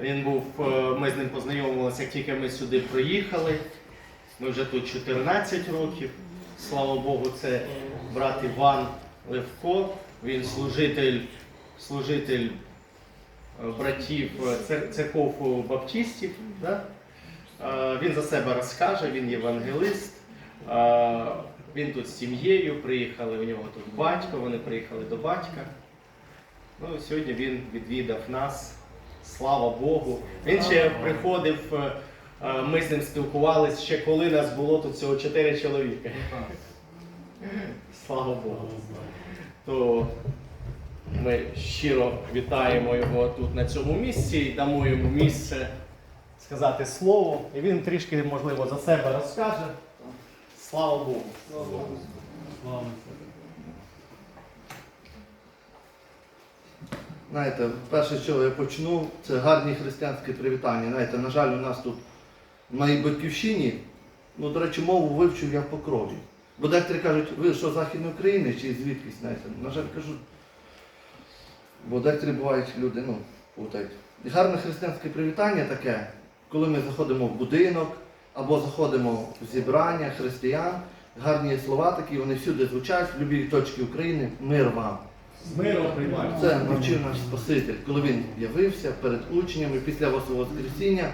Він був, е, ми з ним познайомилися, як тільки ми сюди приїхали. Ми вже тут 14 років. Слава Богу, це брат Іван Левко. Він служитель, служитель е, братів е, цер- церков баптистів. Да? Він за себе розкаже, він євангелист. Він тут з сім'єю, приїхали, у нього тут батько, вони приїхали до батька. Ну, сьогодні він відвідав нас. Слава Богу. Він ще приходив, е, е, ми з ним спілкувалися ще коли нас було тут всього 4 чоловіка. Слава Богу. То ми щиро вітаємо його тут на цьому місці і дамо йому місце сказати слово. І він трішки, можливо, за себе розкаже. Слава Богу. Знаєте, перше, що я почну, це гарні християнські привітання. Знаєте, на жаль, у нас тут в моїй батьківщині, ну, до речі, мову вивчив я в покрові. Бо дехто кажуть, ви що, Західної України чи звідкись, знаєте. На жаль, кажу, бо дехто бувають люди, ну, плутають. І гарне християнське привітання таке, коли ми заходимо в будинок або заходимо в зібрання християн, гарні слова такі, вони всюди звучать, в будь-якій точці України, мир вам. Миром приймаємо. Це навчив наш Спаситель, коли він явився перед учнями після Восьмого Воскресіння,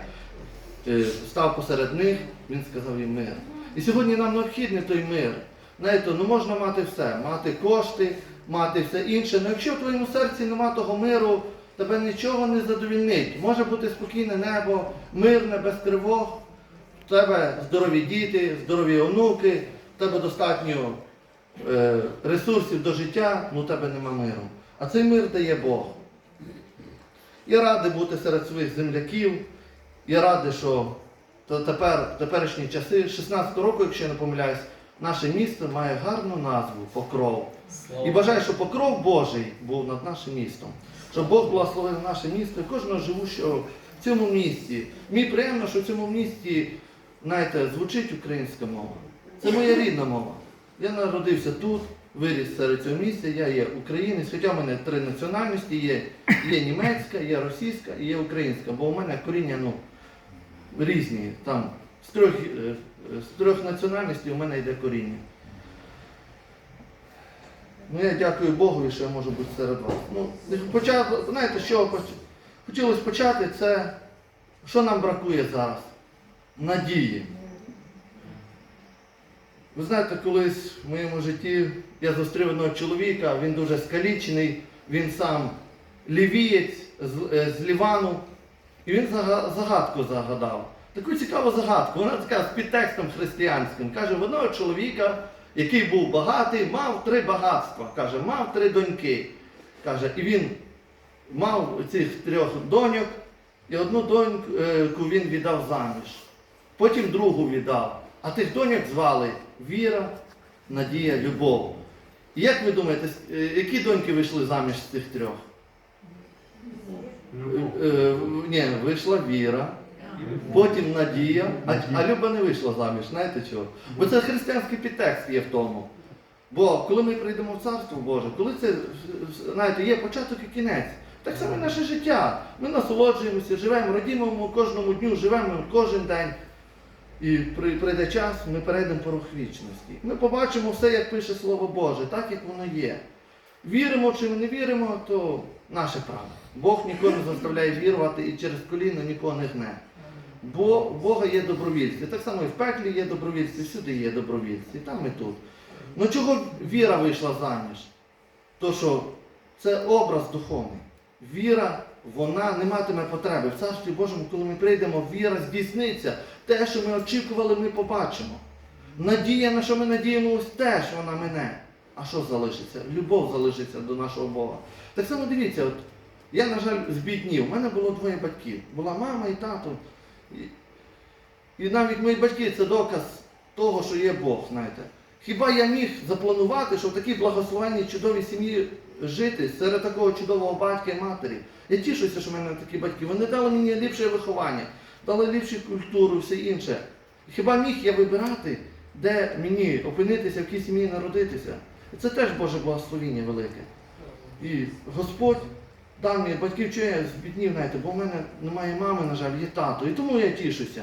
е, став посеред них, він сказав їм мир. І сьогодні нам необхідний той мир. Знаєте, ну можна мати все, мати кошти, мати все інше. але якщо в твоєму серці нема того миру, тебе нічого не задовільнить. Може бути спокійне небо, мирне, без тривог, в тебе здорові діти, здорові онуки, в тебе достатньо ресурсів до життя, ну у тебе нема миру. А цей мир дає Бог. Я радий бути серед своїх земляків. Я радий, що тепер, в теперішні часи, 16 року, якщо я не помиляюсь, наше місто має гарну назву Покров. І бажаю, щоб покров Божий був над нашим містом. Щоб Бог благословив наше місто і кожного живущого в цьому місті. Мені приємно, що в цьому місті, знаєте, звучить українська мова. Це моя рідна мова. Я народився тут, виріс серед цього місця, я є українець, хоча в мене три національності є. Є німецька, є російська і є українська, бо у мене коріння ну, різні. Там, з, трьох, е, з трьох національностей у мене йде коріння. Ну, я дякую Богові, що я можу бути серед вас. Ну, почав, знаєте, що хотілося почати, це що нам бракує зараз? Надії. Ви знаєте, колись в моєму житті я зустрів одного чоловіка, він дуже скалічений, він сам лівієць з, е, з Лівану. І він загадку загадав. Таку цікаву загадку. Вона така з підтекстом християнським. Каже, в одного чоловіка, який був багатий, мав три багатства. Каже, мав три доньки. Каже, і він мав цих трьох доньок, і одну доньку він віддав заміж. Потім другу віддав. А тих доньок звали Віра, Надія, Любов. І як ви думаєте, е, які доньки вийшли заміж з цих трьох? Е, е, Ні, вийшла Віра, потім Надія, а, а Люба не вийшла заміж. Знаєте чого? Бо це християнський підтекст є в тому. Бо коли ми прийдемо в Царство Боже, коли це знаєте, є початок і кінець, так само і наше життя. Ми насолоджуємося, живемо, радімо кожному дню, живемо кожен день. І прийде час, ми перейдемо порог вічності. Ми побачимо все, як пише Слово Боже, так як воно є. Віримо чи не віримо, то наше право. Бог нікого не заставляє вірувати і через коліно нікого не гне. Бо в Бога є добровільці. Так само і в пеклі є добровільці, всюди є добровільці, там і тут. Ну чого віра вийшла заміж? То що це образ духовний. Віра, вона не матиме потреби. В Царстві Божому, коли ми прийдемо, віра здійсниться. Те, що ми очікували, ми побачимо. Надія, на що ми надіємося, теж вона мене. А що залишиться? Любов залишиться до нашого Бога. Так само дивіться, от я, на жаль, збіднів. У мене було двоє батьків. Була мама і тато. І, і навіть мої батьки це доказ того, що є Бог, знаєте. Хіба я міг запланувати, що в такій благословенній чудовій сім'ї жити серед такого чудового батька і матері? Я тішуся, що в мене такі батьки. Вони дали мені ліпше виховання, дали ліпшу культуру, все інше. Хіба міг я вибирати, де мені опинитися, в якій сім'ї народитися? І це теж Боже благословіння велике. І Господь Дані батьків чого я збіднів, знаєте, бо в мене немає мами, на жаль, є тато. І тому я тішуся.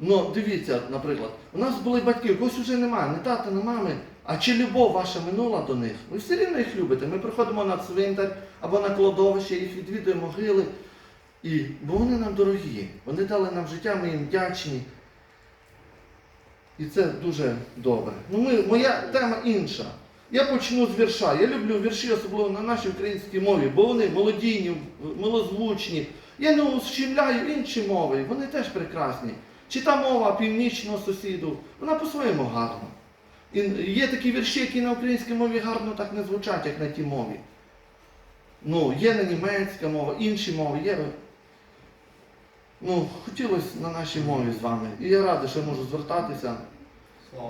Ну, дивіться, наприклад, у нас були батьки, когось вже немає, не тата, не мами. А чи любов ваша минула до них? Ви все рівно їх любите. Ми приходимо на цвинтар або на кладовище, їх відвідуємо могили. І, бо вони нам дорогі, вони дали нам життя, ми їм вдячні. І це дуже добре. Ну, ми, моя тема інша. Я почну з вірша. Я люблю вірші, особливо на нашій українській мові, бо вони молодійні, милозвучні. Я не ущемляю інші мови, вони теж прекрасні. Чи та мова північного сусіду, вона по-своєму гарна. І є такі вірші, які на українській мові гарно так не звучать, як на тій мові. Ну, є на німецька мова, інші мови, є. Ну, хотілося на нашій мові з вами. І я радий, що можу звертатися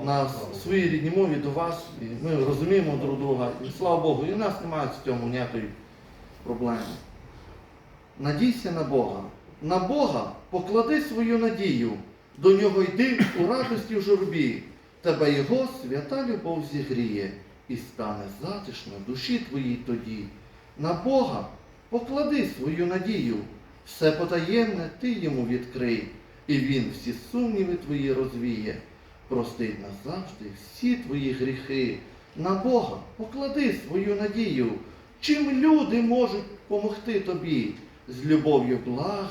на своїй рідній мові до вас. І ми розуміємо друг друга. І слава Богу, і в нас немає з цьому ніякої проблеми. Надійся на Бога. На Бога поклади свою надію, до нього йди у радості в журбі. Тебе Його свята любов зігріє, і стане затишно душі твоїй тоді. На Бога поклади свою надію, все потаємне ти йому відкрий, і він всі сумніви твої розвіє, простить назавжди всі твої гріхи. На Бога поклади свою надію, чим люди можуть помогти тобі. З любов'ю благ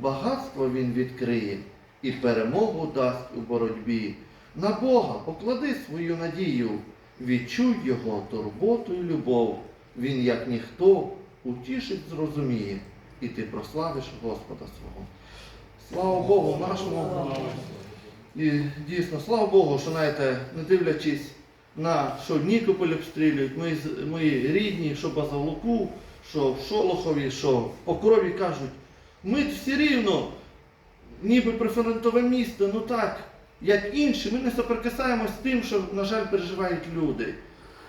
багатство він відкриє і перемогу дасть у боротьбі. На Бога поклади свою надію, відчуй Його турботу і любов. Він, як ніхто, утішить, зрозуміє, і ти прославиш Господа свого. Слава Богу, нашому. І дійсно, слава Богу, що знаєте, не дивлячись на що Нікополь обстрілюють, з- мої рідні, що Базавлуку, що в Шолохові, що в Покрові кажуть, ми всі рівно, ніби прифронтове місто, ну так, як інші, ми не соприкасаємось з тим, що, на жаль, переживають люди.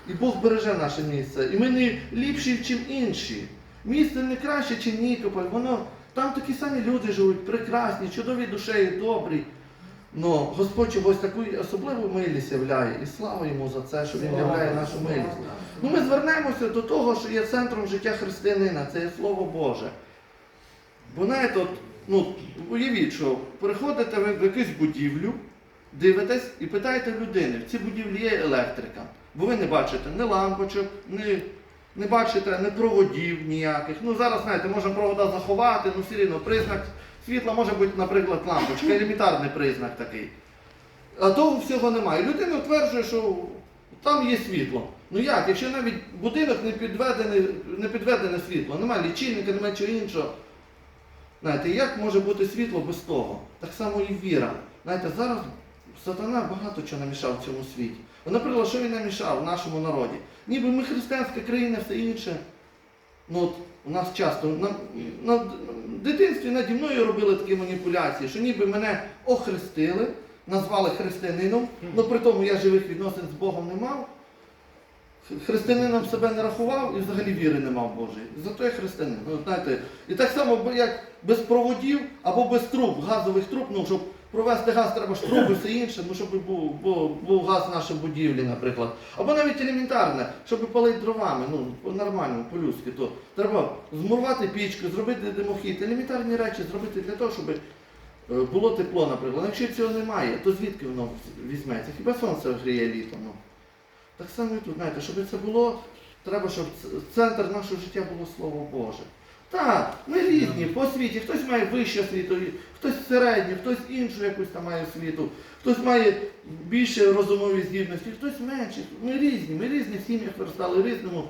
І Бог береже наше місце. І ми не ліпші, ніж інші. Місце не краще, ніж Нікополь. Воно там такі самі люди живуть, прекрасні, чудові душею, добрі. Но Господь чогось таку особливу милість являє, і слава йому за це, що він являє нашу милість. Ну, ми звернемося до того, що є центром життя християнина, це є Слово Боже. Бо знаєте, от, ну, уявіть, що приходите ви в якусь будівлю, дивитесь і питаєте людини, в цій будівлі є електрика. Бо ви не бачите ні лампочок, ні, не бачите ні проводів ніяких. Ну зараз, знаєте, можна провода заховати, ну все рівно признак світла може бути, наприклад, лампочка, елементарний признак такий. А того всього немає. Людина тверджує, що там є світло. Ну як, якщо навіть будинок не підведене, не підведене світло, немає лічильника, немає чого іншого. Знаєте, як може бути світло без того? Так само і віра. Знаєте, зараз сатана багато чого намішав в цьому світі. Наприклад, що він намішав в нашому народі? Ніби ми християнська країна, все інше. Ну от у нас часто на, на дитинстві наді мною робили такі маніпуляції, що ніби мене охрестили, назвали християнином, але при тому я живих відносин з Богом не мав. Християнином себе не рахував і взагалі віри не мав Божої. Зато я християнин. Ну, знаєте, і так само, як без проводів або без труб, газових труб, ну, щоб провести газ, треба ж труби, все інше, ну, щоб був, був, був газ в нашій будівлі, наприклад. Або навіть елементарне, щоб палити дровами, ну, по-нормальному, по-людськи, то треба змурувати пічку, зробити димохід, елементарні речі зробити для того, щоб е, було тепло, наприклад. Якщо цього немає, то звідки воно візьметься? Хіба сонце гріє літом? Так само і тут, знаєте, щоб це було, треба, щоб центр нашого життя було Слово Боже. Так, ми різні по світі, хтось має вищу освіту, хтось середню, хтось іншу якусь там має освіту, хтось має більше розумові здібності, хтось менше. Ми різні, ми різні в сім'ях виростали, в різному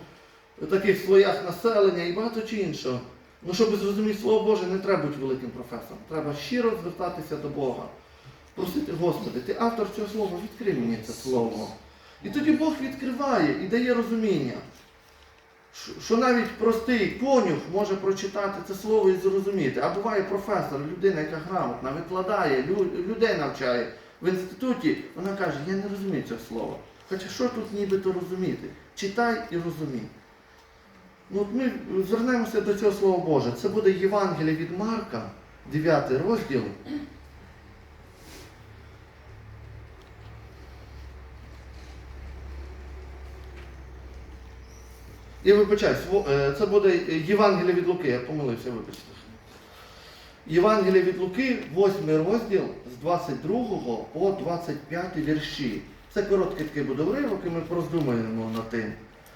таких слоях населення і багато чи іншого. Ну, щоб зрозуміти Слово Боже, не треба бути великим професором. Треба щиро звертатися до Бога. Просити, Господи, ти автор цього слова, відкрий мені це слово. І тоді Бог відкриває і дає розуміння, що- навіть простий конюх може прочитати це слово і зрозуміти. А буває професор, людина, яка грамотна, викладає, людей навчає в інституті, вона каже, я не розумію цього слова. Хоча що тут нібито розуміти? Читай і розумій. Ну, от ми звернемося до цього Слова Боже. Це буде Євангеліє від Марка, 9 розділ. Я вибачаюсь, е, це буде Євангеліє від Луки, я помилився, вибачте. Євангеліє від Луки, 8 розділ з 22 по 25 вірші. Це короткий такий буде уривок, і ми пороздумаємо над тим.